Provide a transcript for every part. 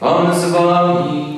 Pan z wami.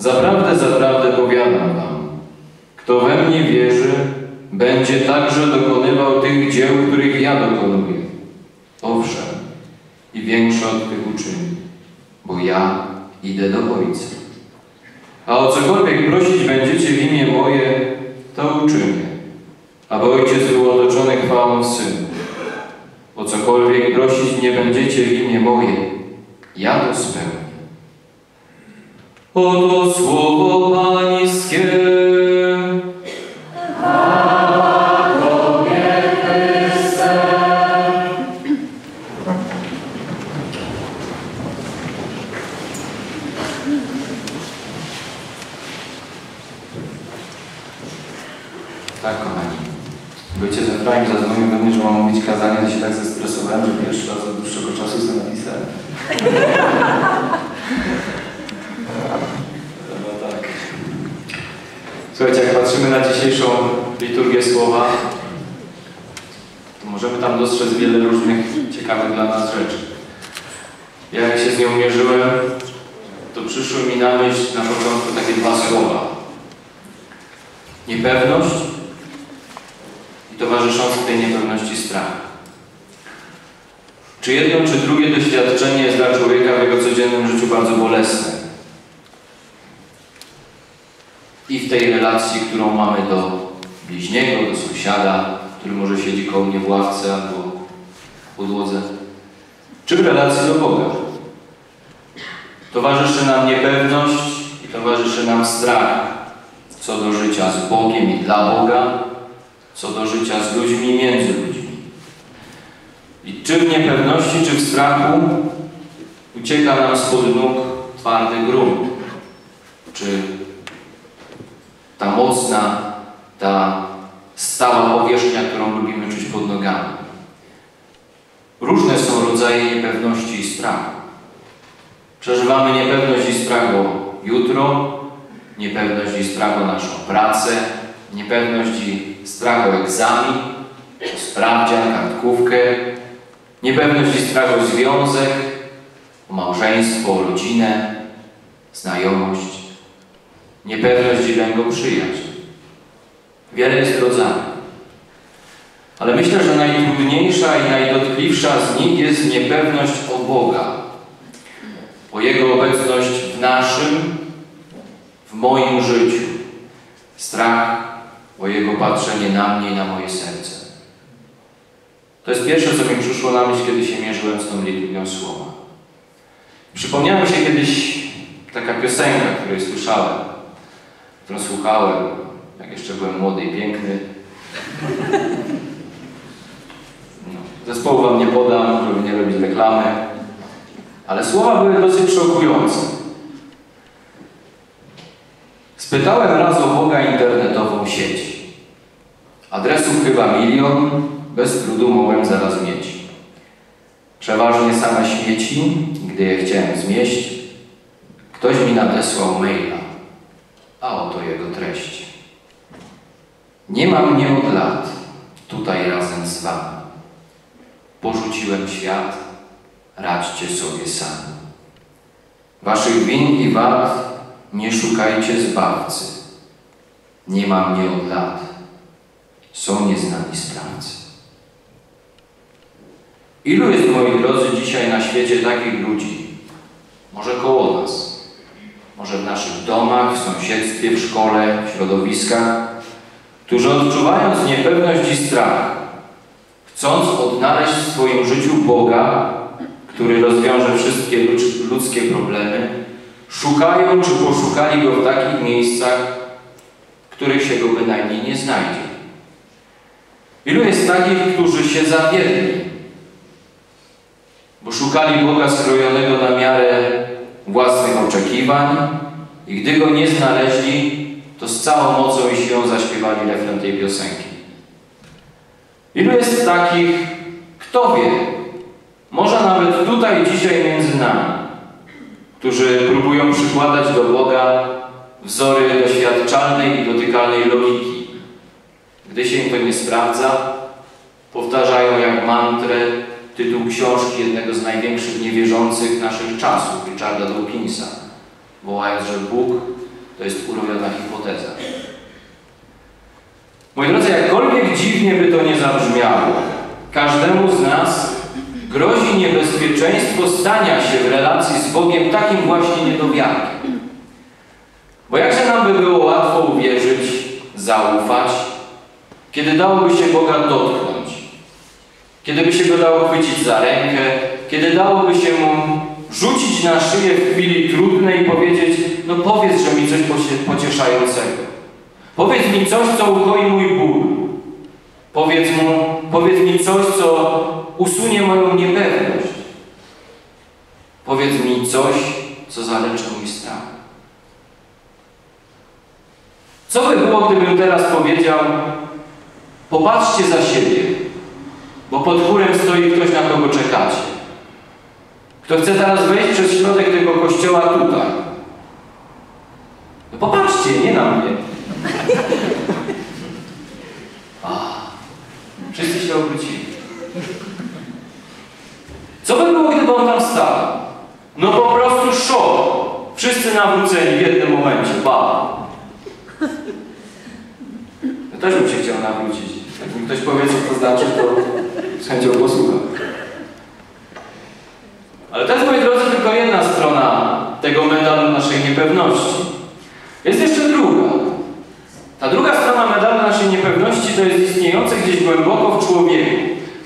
Zaprawdę, zaprawdę powiadam wam, kto we mnie wierzy, będzie także dokonywał tych dzieł, których ja dokonuję. Owszem, i większe od tych uczyni, bo ja idę do Ojca. A o cokolwiek prosić będziecie w imię moje, to uczynię, aby Ojciec był otoczony chwałą Synu. O cokolwiek prosić mnie będziecie w imię moje, ja to spełnię. Oto słowo Pańskie. Słuchajcie, jak patrzymy na dzisiejszą liturgię słowa, to możemy tam dostrzec wiele różnych ciekawych dla nas rzeczy. Ja jak się z nią mierzyłem, to przyszły mi na myśl na początku takie dwa słowa. Niepewność i towarzyszący tej niepewności strach. Czy jedno, czy drugie doświadczenie jest dla człowieka w jego codziennym życiu bardzo bolesne? I w tej relacji, którą mamy do bliźniego, do sąsiada, który może siedzi koło mnie w ławce albo w podłodze, czy w relacji do Boga. Towarzyszy nam niepewność i towarzyszy nam strach co do życia z Bogiem i dla Boga, co do życia z ludźmi i między ludźmi. I czy w niepewności, czy w strachu ucieka nam spod nóg twardy grunt, czy ta mocna, ta stała powierzchnia, którą lubimy czuć pod nogami. Różne są rodzaje niepewności i strachu. Przeżywamy niepewność i strach o jutro, niepewność i strach o naszą pracę, niepewność i strach o egzamin, o sprawdzian, kartkówkę, niepewność i strach o związek, o małżeństwo, o rodzinę, znajomość, niepewność i lęk o przyjaźń. Wiele jest rodzajów. Ale myślę, że najtrudniejsza i najdotkliwsza z nich jest niepewność o Boga, o Jego obecność w naszym, w moim życiu. Strach o Jego patrzenie na mnie i na moje serce. To jest pierwsze, co mi przyszło na myśl, kiedy się mierzyłem z tą liturgią słowa. Przypomniała mi się kiedyś taka piosenka, której słyszałem, którą słuchałem, jak jeszcze byłem młody i piękny. No, zespołu wam nie podam, żeby nie robić reklamy, ale słowa były dosyć szokujące. Spytałem raz o Boga internetową sieć. Adresów chyba milion, bez trudu mogłem zaraz mieć. Przeważnie same śmieci, gdy je chciałem zmieść, ktoś mi nadesłał maila, a oto jego treść. Nie ma mnie od lat, tutaj razem z wami. Porzuciłem świat, radźcie sobie sami. Waszych win i wad nie szukajcie zbawcy. Nie ma mnie od lat, są nieznani sprawcy. Ilu jest, moi drodzy, dzisiaj na świecie takich ludzi? Może koło nas, może w naszych domach, w sąsiedztwie, w szkole, w środowiskach, którzy odczuwając niepewność i strach, chcąc odnaleźć w swoim życiu Boga, który rozwiąże wszystkie ludzkie problemy, szukają czy poszukali Go w takich miejscach, w których się Go bynajmniej nie znajdzie. Ilu jest takich, którzy się zawiedli, bo szukali Boga skrojonego na miarę własnych oczekiwań i gdy Go nie znaleźli, to z całą mocą i siłą zaśpiewali refren tej piosenki. Ilu jest takich, kto wie, może nawet tutaj dzisiaj między nami, którzy próbują przykładać do Boga wzory doświadczalnej i dotykalnej logiki. Gdy się im to nie sprawdza, powtarzają jak mantrę tytuł książki jednego z największych niewierzących naszych czasów, Richarda Dawkinsa, wołając, że Bóg to jest urojona hipoteza. Moi drodzy, jakkolwiek dziwnie by to nie zabrzmiało, każdemu z nas grozi niebezpieczeństwo stania się w relacji z Bogiem takim właśnie niedowiarkiem. Bo jakże nam by było łatwo uwierzyć, zaufać, kiedy dałoby się Boga dotknąć, kiedy by się Go dało chwycić za rękę, kiedy dałoby się Mu rzucić na szyję w chwili trudnej i powiedzieć, no powiedz, że mi coś pocieszającego. Powiedz mi coś, co ukoi mój ból. Powiedz, mu, powiedz mi coś, co usunie moją niepewność. Powiedz mi coś, co zaleczy mój strach. Co by było, gdybym teraz powiedział, popatrzcie za siebie, bo pod chórem stoi ktoś, na kogo czekacie. Kto chce teraz wejść przez środek tego kościoła tutaj. No popatrzcie, nie na mnie. Wszyscy się obrócili. Co by było, gdyby on tam stał? No po prostu szok. Wszyscy nawróceni w jednym momencie. Ba. Ja też bym się chciał nawrócić. Jak mi ktoś powie, co to znaczy, to z chęcią posłucham. Ale to jest, moi drodzy, tylko jedna strona tego medalu naszej niepewności. Jest jeszcze druga. Ta druga strona medalu naszej niepewności to jest istniejące gdzieś głęboko w człowieku,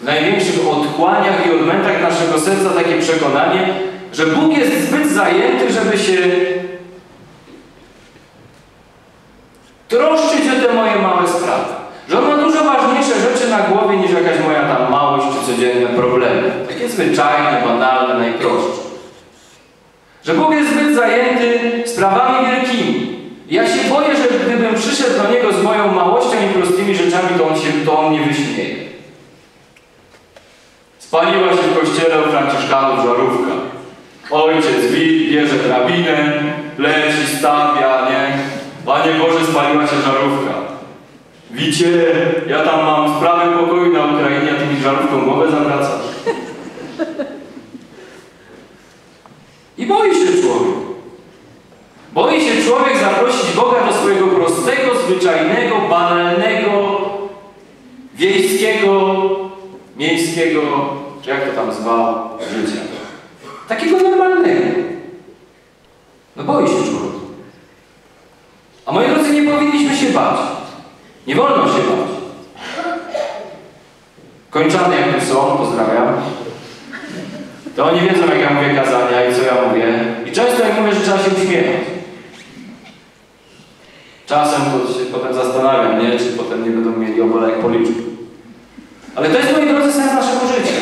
w największych odkłaniach i odmętach serca takie przekonanie, że Bóg jest zbyt zajęty, żeby się troszczyć o te moje małe sprawy. Że On ma dużo ważniejsze rzeczy na głowie niż jakaś moja tam małość czy codzienne problemy. Takie zwyczajne, banalne, najprostsze. Że Bóg jest zbyt zajęty sprawami wielkimi. Ja się boję, że gdybym przyszedł do Niego z moją małością i prostymi rzeczami, to On, się, to on mnie wyśmieje. Spaliła się w kościele Franciszkanów żarówka. Ojciec wi, bierze drabinę, leci, stawia, nie? Panie Boże, spaliła się żarówka. Wicie, ja tam mam sprawy pokoju na Ukrainie, a Ty mi żarówką głowę zawracasz. I boi się człowiek. Boi się człowiek zaprosić Boga do swojego prostego, zwyczajnego, banalnego, wiejskiego, miejskiego, czy jak to tam zwał, życia. Takiego normalnego. No boi się człowiek. A moi drodzy, nie powinniśmy się bać. Nie wolno się bać. Kończany jak tu są, pozdrawiam. To oni wiedzą, jak ja mówię kazania i co ja mówię. I często jak mówię, że trzeba się uśmiechać. Czasem to się potem zastanawiam, nie? czy potem nie będą mieli obolek policzku. Ale to jest, moi drodzy, sens naszego życia.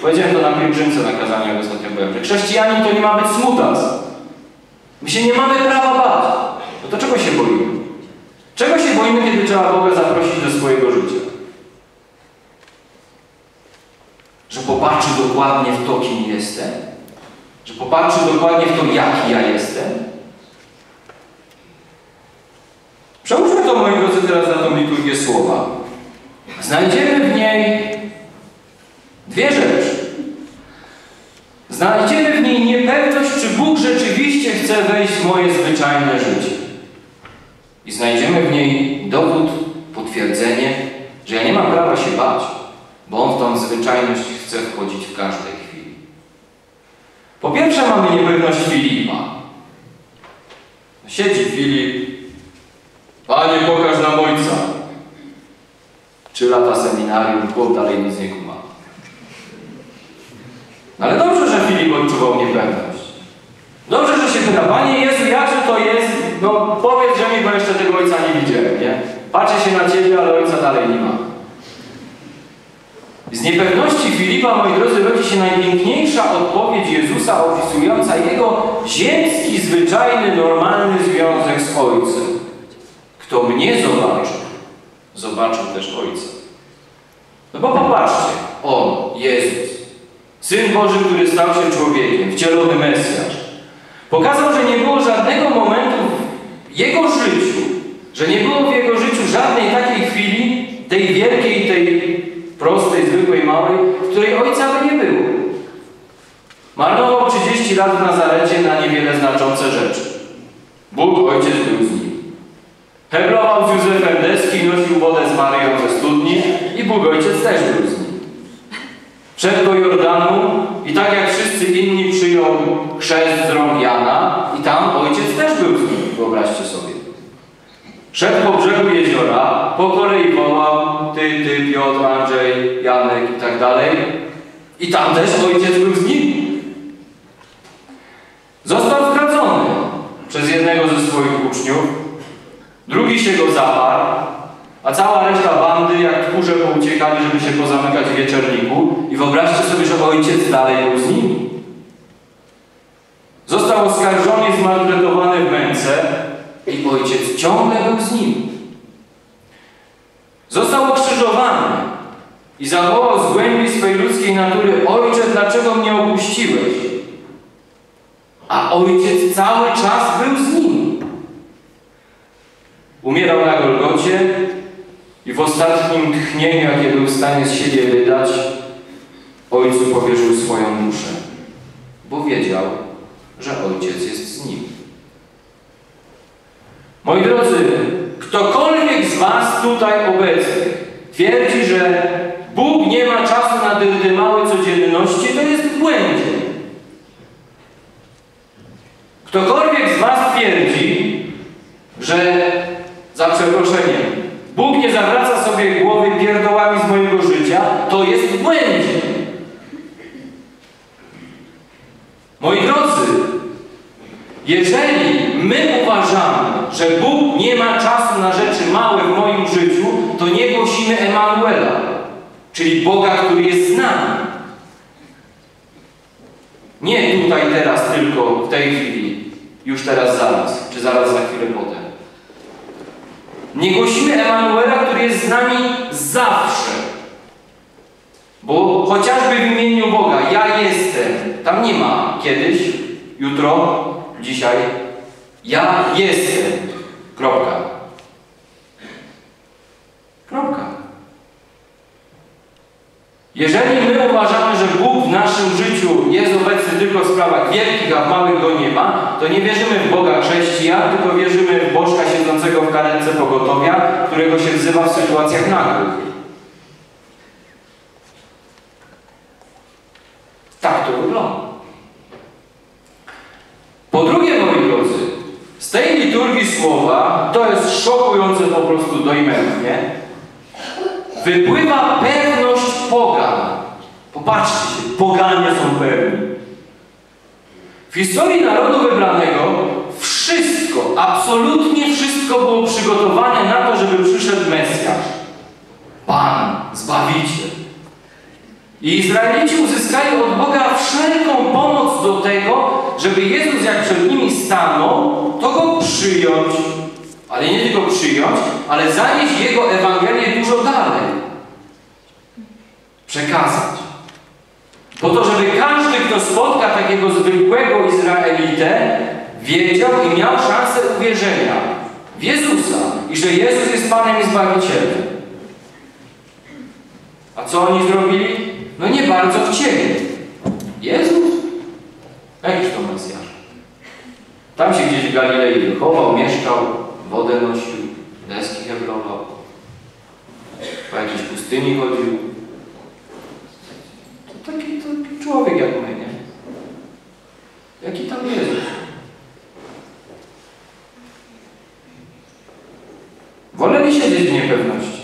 Powiedziałem to na pielgrzymce na kazaniu, jak ostatnio byłem, że chrześcijanin to nie ma być smutas. My się nie mamy prawa bać. No to czego się boimy? Czego się boimy, kiedy trzeba Boga zaprosić do swojego życia? Że popatrzy dokładnie w to, kim jestem? Że popatrzy dokładnie w to, jaki ja jestem? Przełóżmy to, moi drodzy, teraz na tą liturgię słowa. Znajdziemy w niej dwie rzeczy. Znajdziemy w niej niepewność, czy Bóg rzeczywiście chce wejść w moje zwyczajne życie. I znajdziemy w niej dowód, potwierdzenie, że ja nie mam prawa się bać, bo On w tą zwyczajność chce wchodzić w każdej chwili. Po pierwsze mamy niepewność Filipa. Siedzi Filip, Panie pokaż nam Ojca. Trzy lata seminarium, chłop dalej nic nie kuma. Ale dobrze, że Filip odczuwał niepewność. Dobrze, że się pyta, Panie Jezu, jakże to jest? No powiedz, że mi, bo jeszcze tego Ojca nie widziałem, nie? Patrzę się na Ciebie, ale Ojca dalej nie ma. Z niepewności Filipa, moi drodzy, rodzi się najpiękniejsza odpowiedź Jezusa opisująca Jego ziemski, zwyczajny, normalny związek z Ojcem. Kto mnie zobaczył, zobaczył też Ojca. No bo popatrzcie, On, Jezus, Syn Boży, który stał się człowiekiem, wcielony Mesjasz, pokazał, że nie było żadnego momentu w Jego życiu, że nie było w Jego życiu żadnej takiej chwili, tej wielkiej, tej prostej, zwykłej, małej, w której Ojca by nie było. Marnował 30 lat w Nazarecie na niewiele znaczące rzeczy. Bóg, Ojciec był z nim. Heblował z Józefem Deski, nosił wodę z Maryją ze studni i Bóg Ojciec też był z nim. Wszedł do Jordanu i tak jak wszyscy inni przyjął chrzest z rąk Jana i tam Ojciec też był z nim, wyobraźcie sobie. Szedł po brzegu jeziora, po kolei wołał ty, ty, Piotr, Andrzej, Janek i tak dalej. I tam też ojciec był z nim. Został zdradzony przez jednego ze swoich uczniów. Drugi się go zaparł, a cała reszta bandy jak tchórze pouciekali, żeby się pozamykać w wieczorniku. I wyobraźcie sobie, że ojciec dalej był z nimi. Został oskarżony i zmaltretowany w męce, i ojciec ciągle był z nim. Został ukrzyżowany i zawołał z głębi swej ludzkiej natury: Ojcze, dlaczego mnie opuściłeś? A ojciec cały czas był z nim. Umierał na Golgocie i w ostatnim tchnieniu, jakie był w stanie z siebie wydać, ojcu powierzył swoją duszę, bo wiedział, że ojciec jest z nim. Moi drodzy, ktokolwiek z Was tutaj obecnych twierdzi, że Bóg nie ma czasu na dyrdymały codzienności, to jest w błędzie. Ktokolwiek z Was twierdzi, że za przeproszeniem nie zawraca sobie głowy pierdołami z mojego życia, to jest w błędzie. Moi drodzy, jeżeli my uważamy, że Bóg nie ma czasu na rzeczy małe w moim życiu, to nie głosimy Emanuela, czyli Boga, który jest z nami. Nie tutaj, teraz, tylko w tej chwili, już teraz, zaraz, czy zaraz, za chwilę potem. Nie głosimy Emanuela, który jest z nami zawsze. Bo chociażby w imieniu Boga, ja jestem, tam nie ma kiedyś, jutro, dzisiaj, ja jestem. Kropka. Kropka. Jeżeli my uważamy, że Bóg w naszym życiu jest obecny tylko w sprawach wielkich, a w małych go nie ma, to nie wierzymy w Boga chrześcijan, tylko wierzymy w Bożka siedzącego w karetce pogotowia, którego się wzywa w sytuacjach nagłych. Tak to wygląda. Po drugie, moi drodzy, z tej liturgii słowa, to jest szokujące po prostu dojmętnie, wypływa pewność pogan. Popatrzcie się, poganie są pewni. W historii narodu wybranego wszystko, absolutnie wszystko było przygotowane na to, żeby przyszedł Mesjasz. Pan, Zbawiciel. I Izraelici uzyskali od Boga wszelką pomoc do tego, żeby Jezus jak przed nimi stanął, to Go przyjąć. Ale nie tylko przyjąć, ale zanieść Jego Ewangelię dużo dalej. Przekazać. Po to, żeby każdy, kto spotka takiego zwykłego Izraelitę, wiedział i miał szansę uwierzenia w Jezusa i że Jezus jest Panem i Zbawicielem. A co oni zrobili? No nie bardzo chcieli. Jezus? Jakiś to Mesjasz? Tam się gdzieś w Galilei wychował, mieszkał, wodę nosił, deski heblował. po jakiejś pustyni chodził. To taki, taki człowiek jak my, nie? Jaki tam Jezus? Woleli siedzieć w niepewności.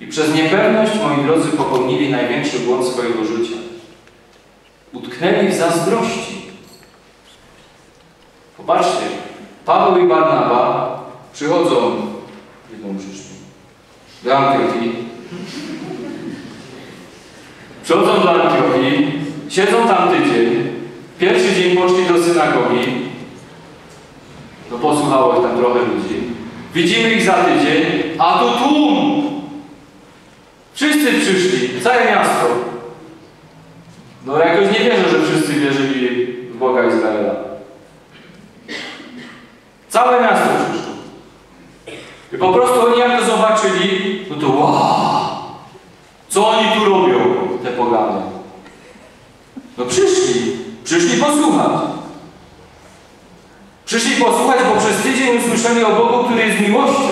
I przez niepewność, moi drodzy, popełnili największy błąd swojego życia. Utknęli w zazdrości. Popatrzcie, Paweł i Barnaba przychodzą, jedną przyszli, do Antiochii. Przychodzą do Antiochii, siedzą tam tydzień, pierwszy dzień poszli do synagogi, no posłuchało ich tam trochę ludzi. Widzimy ich za tydzień, a tu tłum! Wszyscy przyszli, całe miasto. No jakoś nie wierzę, że wszyscy wierzyli w Boga Izraela. Całe miasto przyszło. I po prostu oni jak to zobaczyli, no to wow! Co oni tu robią, te pogany? No przyszli, przyszli posłuchać. Przyszli posłuchać, bo przez tydzień usłyszeli o Bogu, który jest miłością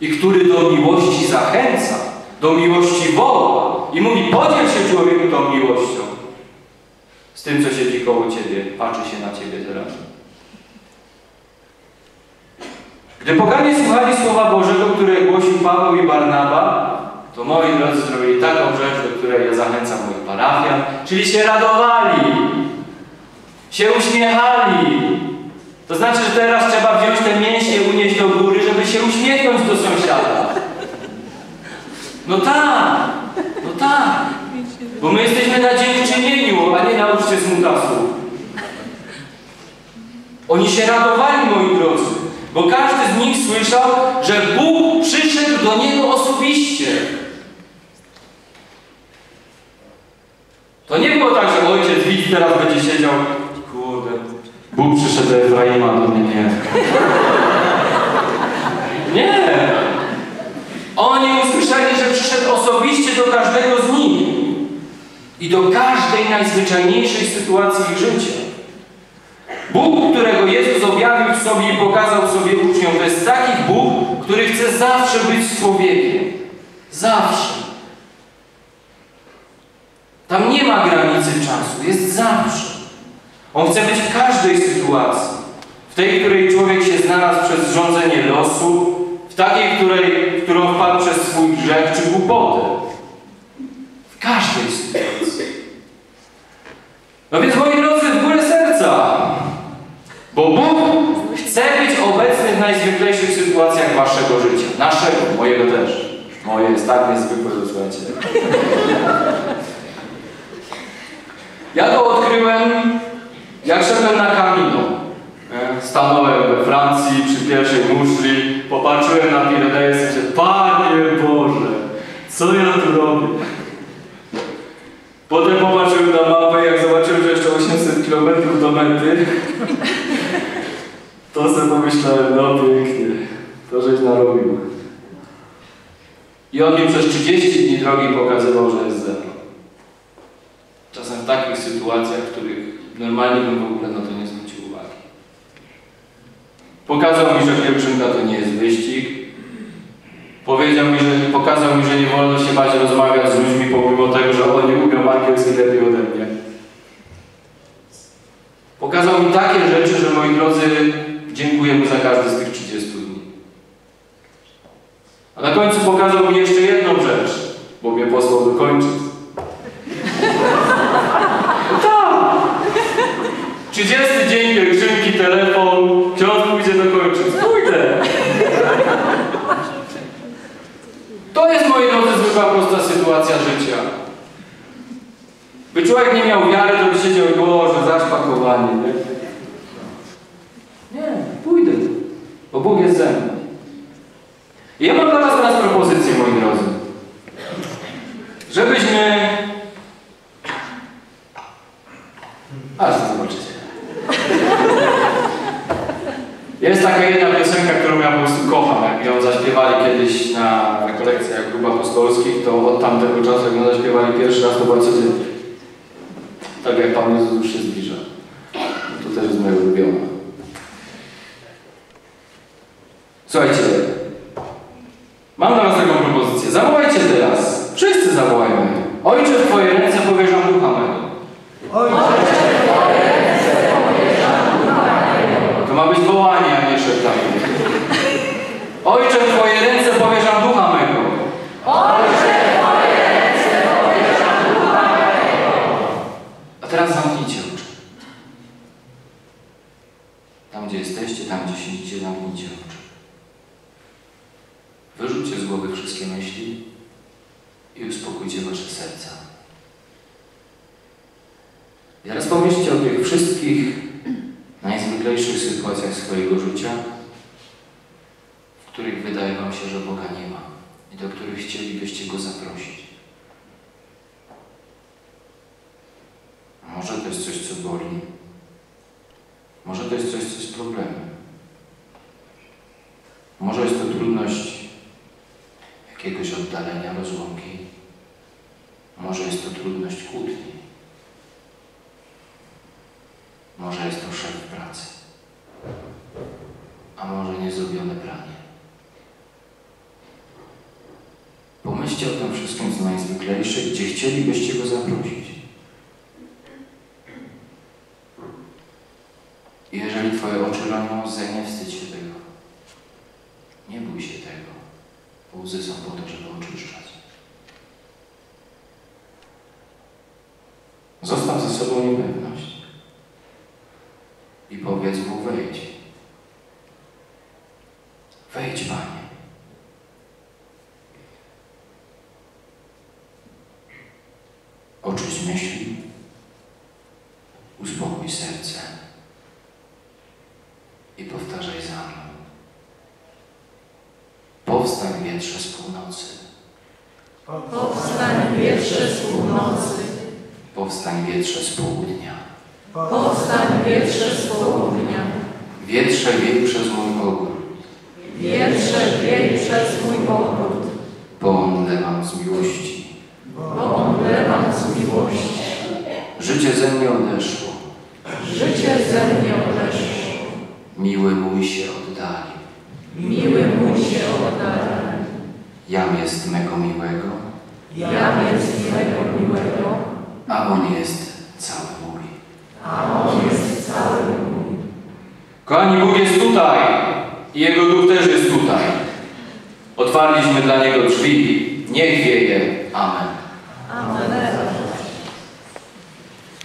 i który do miłości zachęca, do miłości woła i mówi, podziel się człowieku tą miłością z tym, co siedzi koło Ciebie, patrzy się na Ciebie teraz. Gdy poganie słuchali Słowa Bożego, które głosił Paweł i Barnaba, to moi drodzy zrobili taką rzecz, do której ja zachęcam moich parafian, czyli się radowali, się uśmiechali. To znaczy, że teraz trzeba wziąć te mięśnie, unieść do góry, żeby się uśmiechnąć do sąsiada. No tak, no tak. Bo my jesteśmy na dziękczynieniu, a nie na uczcie smutasów. Oni się radowali, moi drodzy, bo każdy z nich słyszał, że Bóg przyszedł do niego osobiście. To nie było tak, że ojciec widzi, teraz będzie siedział, Przyszedł do Efraima, do mnie nie. Nie! Oni usłyszeli, że przyszedł osobiście do każdego z nich i do każdej najzwyczajniejszej sytuacji ich życia. Bóg, którego Jezus objawił w sobie i pokazał sobie uczniom, to jest taki Bóg, który chce zawsze być człowiekiem. Zawsze. Tam nie ma granicy czasu, jest zawsze. On chce być w każdej sytuacji. W tej, w której człowiek się znalazł przez rządzenie losu, w takiej, której, w którą wpadł przez swój grzech czy głupotę. W każdej sytuacji. No więc moi drodzy, w górę serca. Bo Bóg chce być obecny w najzwyklejszych sytuacjach waszego życia. Naszego, mojego też. Moje jest tak niezwykłe, że słuchajcie. Ja jak szedłem na Camino. E, Stanąłem we Francji przy pierwszej muszli, popatrzyłem na Pireneje i myślę, Panie Boże, co ja tu robię? Potem popatrzyłem na mapę, jak zobaczyłem, że jeszcze 800 km do mety, to sobie pomyślałem, no pięknie, to żeś narobił. I on mi przez 30 dni drogi pokazywał, że jest zero. Czasem w takich sytuacjach, w których normalnie bym w ogóle na to nie zwrócił uwagi. Pokazał mi, że pielgrzymka to nie jest wyścig. Powiedział mi, że pokazał mi, że nie wolno się bać rozmawiać z ludźmi, pomimo tego, że oni umią angielski lepiej ode mnie. Pokazał mi takie rzeczy, że moi drodzy, dziękuję mu za każdy z tych 30 dni. A na końcu pokazał mi jeszcze jedną rzecz, bo mnie posłał dokończyć. Tak! 30 dzień pielgrzymki, telefon, ksiądz pójdzie dokończyć. Pójdę! To jest, moi drodzy, zwykła prosta sytuacja życia. By człowiek nie miał wiary, to by siedział i Boże, zaszpakowanie, nie? Nie, pójdę, bo Bóg jest ze mną. I ja mam dla Was teraz propozycję, moi drodzy. Żebyśmy... Aż zobaczycie. Jest taka jedna piosenka, którą ja po prostu kocham. Jak ją zaśpiewali kiedyś na rekolekcjach grup apostolskich, to od tamtego czasu, jak ją zaśpiewali pierwszy raz, to była codziennie. Tak jak Pan Jezus się zbliża. To też jest moja ulubiona. Słuchajcie, mam dla Was taką propozycję. Zawołajcie teraz. Wszyscy zawołajmy. Ojcze, w Twoje ręce powierzam ducha mego. To ma być wołanie, a nie szeptanie. Ojcze, ręce powierzam ducha mego. A teraz zamknijcie oczy. Tam, gdzie jesteście, tam, gdzie siedzicie, zamknijcie oczy. Wyrzućcie z głowy wszystkie myśli i uspokójcie wasze serca. I teraz pomyślcie o tych wszystkich najzwyklejszych sytuacjach swojego życia, w których wydaje wam się, że Boga nie ma i do których chcielibyście Go zaprosić. Może to jest coś, co boli. Może to jest coś, co jest problemem. Może jest to trudność jakiegoś oddalenia, rozłąki. Może jest to trudność kłótni. Może jest to szef pracy. A może niezrobione pranie. Pomyślcie o tym najzwyklejszych, gdzie chcielibyście go zaprosić. Jeżeli Twoje oczy ronią łzę, nie wstydź się tego. Nie bój się tego, bo łzy są po to, żeby oczyszczać. Zostaw ze sobą niepewność i powiedz mu. Wejdź, Panie. Oczyść myśli, uspokój serce i powtarzaj za mną. Powstań wietrze z północy, Powstań wietrze z północy, powstań wietrze z południa. powstań wietrze z południa, Wietrze wiej przez mój ogród, wietrze wiej przez mój ogród, bo on lewam z miłości. bo omlewam z miłości. Życie ze mnie odeszło, Życie ze mnie odeszło, miły mój się oddali. miły mój się oddali. Jam jest mego miłego, Jam jest mego miłego, a on jest cały mój. a on jest cały mój. Kochani, Bóg jest tutaj i Jego Duch też jest tutaj. Otwarliśmy dla Niego drzwi. Niech wieje. Amen.